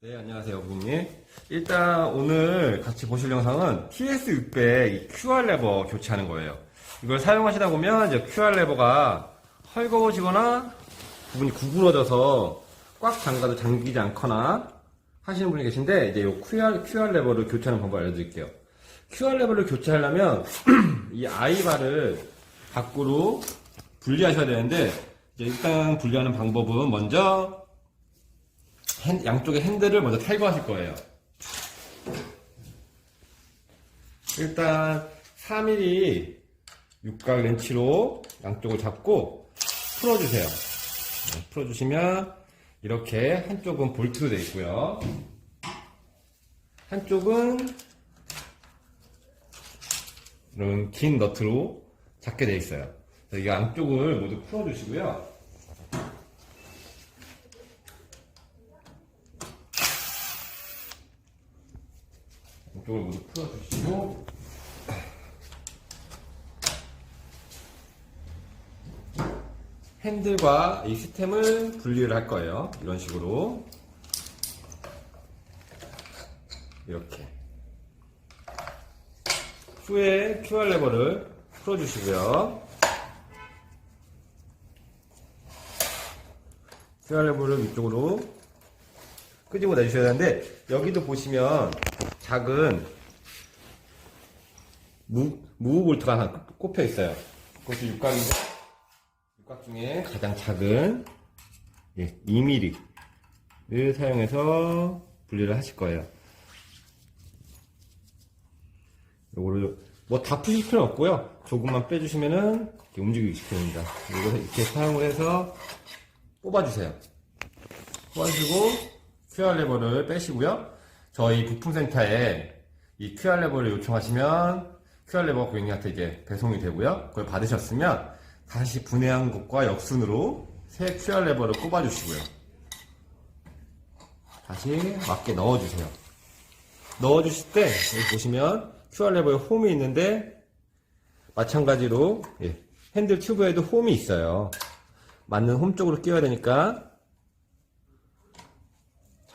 네, 안녕하세요, 고객님. 일단 오늘 같이 보실 영상은 TS600 QR 레버 교체하는 거예요. 이걸 사용하시다 보면 이제 QR 레버가 헐거워지거나 부분이 구부러져서 꽉 잠가도 잠기지 않거나 하시는 분이 계신데 이제 이 QR, QR 레버를 교체하는 방법을 알려드릴게요. QR 레버를 교체하려면 이 아이바를 밖으로 분리하셔야 되는데 일단 분리하는 방법은 먼저 핸- 양쪽의 핸들을 먼저 탈거하실 거예요. 일단 3mm 육각 렌치로 양쪽을 잡고 풀어주세요. 네, 풀어주시면 이렇게 한쪽은 볼트로 되어 있고요. 한쪽은 이런 긴 너트로 잡게 되어 있어요. 이 양쪽을 모두 풀어주시고요. 이쪽을 모두 풀어주시고 핸들과 이 스템을 분리를 할 거예요. 이런 식으로 이렇게 후에 QR 레버를 풀어주시고요. QR 레버를 위쪽으로 끄집어 내주셔야 되는데 여기도 보시면 작은 무, 무브 볼트가 하나 꼽혀 있어요. 그것도 육각인데 육각 중에 가장 작은 예, 2mm를 사용해서 분리를 하실 거예요. 요거를 뭐 다 푸실 필요는 없고요. 조금만 빼주시면은 이렇게 움직이기 시킵니다. 이거 이렇게 사용을 해서 뽑아주세요. 뽑아주시고 QR 레버를 빼시고요. 저희 부품센터에 이 QR 레버를 요청하시면 QR 레버 고객님한테 이제 배송이 되고요. 그걸 받으셨으면 다시 분해한 것과 역순으로 새 QR 레버를 꼽아주시고요. 다시 맞게 넣어주세요. 넣어주실 때 여기 보시면 QR 레버에 홈이 있는데 마찬가지로 예, 핸들 튜브에도 홈이 있어요. 맞는 홈 쪽으로 끼워야 되니까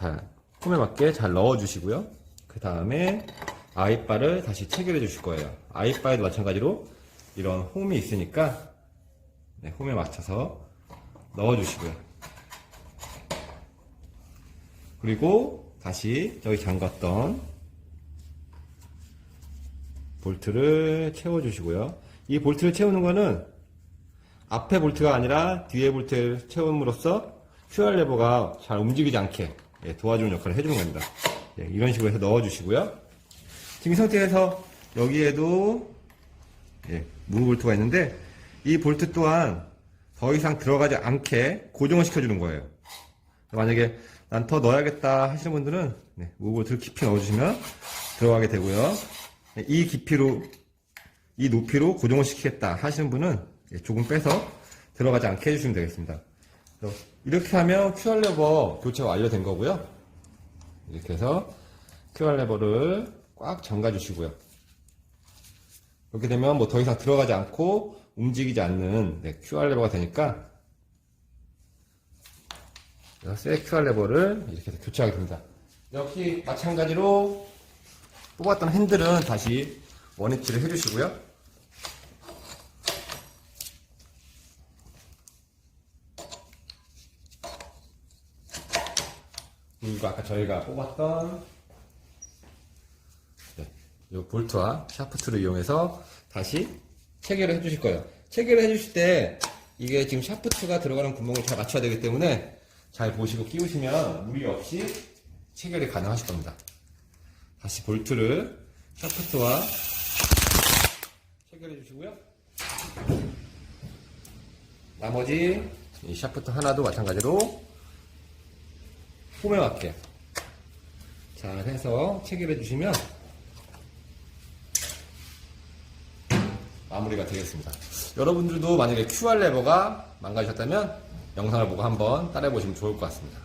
잘 홈에 맞게 잘 넣어주시고요. 그 다음에 아이바를 다시 체결해 주실 거예요. 아이바에도 마찬가지로 이런 홈이 있으니까 네, 홈에 맞춰서 넣어주시고요. 그리고 다시 저기 잠갔던 볼트를 채워주시고요. 이 볼트를 채우는 거는 앞에 볼트가 아니라 뒤에 볼트를 채움으로써 QR 레버가 잘 움직이지 않게 예, 도와주는 역할을 해주는 겁니다. 예, 이런 식으로 해서 넣어주시고요. 지금 이 상태에서 여기에도 예, 무브 볼트가 있는데 이 볼트 또한 더 이상 들어가지 않게 고정을 시켜주는 거예요. 만약에 난 더 넣어야겠다 하시는 분들은 네, 무브 볼트를 깊이 넣어주시면 들어가게 되고요. 네, 이 깊이로 이 높이로 고정을 시키겠다 하시는 분은 예, 조금 빼서 들어가지 않게 해주시면 되겠습니다. 그래서 이렇게 하면 QR 레버 교체가 완료된 거고요. 이렇게 해서 QR 레버를 꽉 잠가 주시고요. 이렇게 되면 뭐 더 이상 들어가지 않고 움직이지 않는 네, QR 레버가 되니까 새 QR 레버를 이렇게 해서 교체하게 됩니다. 역시 마찬가지로 뽑았던 핸들은 다시 원위치를 해주시고요. 그리고 아까 저희가 뽑았던 네, 이 볼트와 샤프트를 이용해서 다시 체결을 해주실 거예요. 체결을 해주실 때 이게 지금 샤프트가 들어가는 구멍을 잘 맞춰야 되기 때문에 잘 보시고 끼우시면 무리 없이 체결이 가능하실 겁니다. 다시 볼트를 샤프트와 체결해 주시고요. 나머지 이 샤프트 하나도 마찬가지로 홈에 맞게 잘 해서 체결해 주시면 마무리가 되겠습니다. 여러분들도 만약에 QR 레버가 망가지셨다면 영상을 보고 한번 따라해 보시면 좋을 것 같습니다.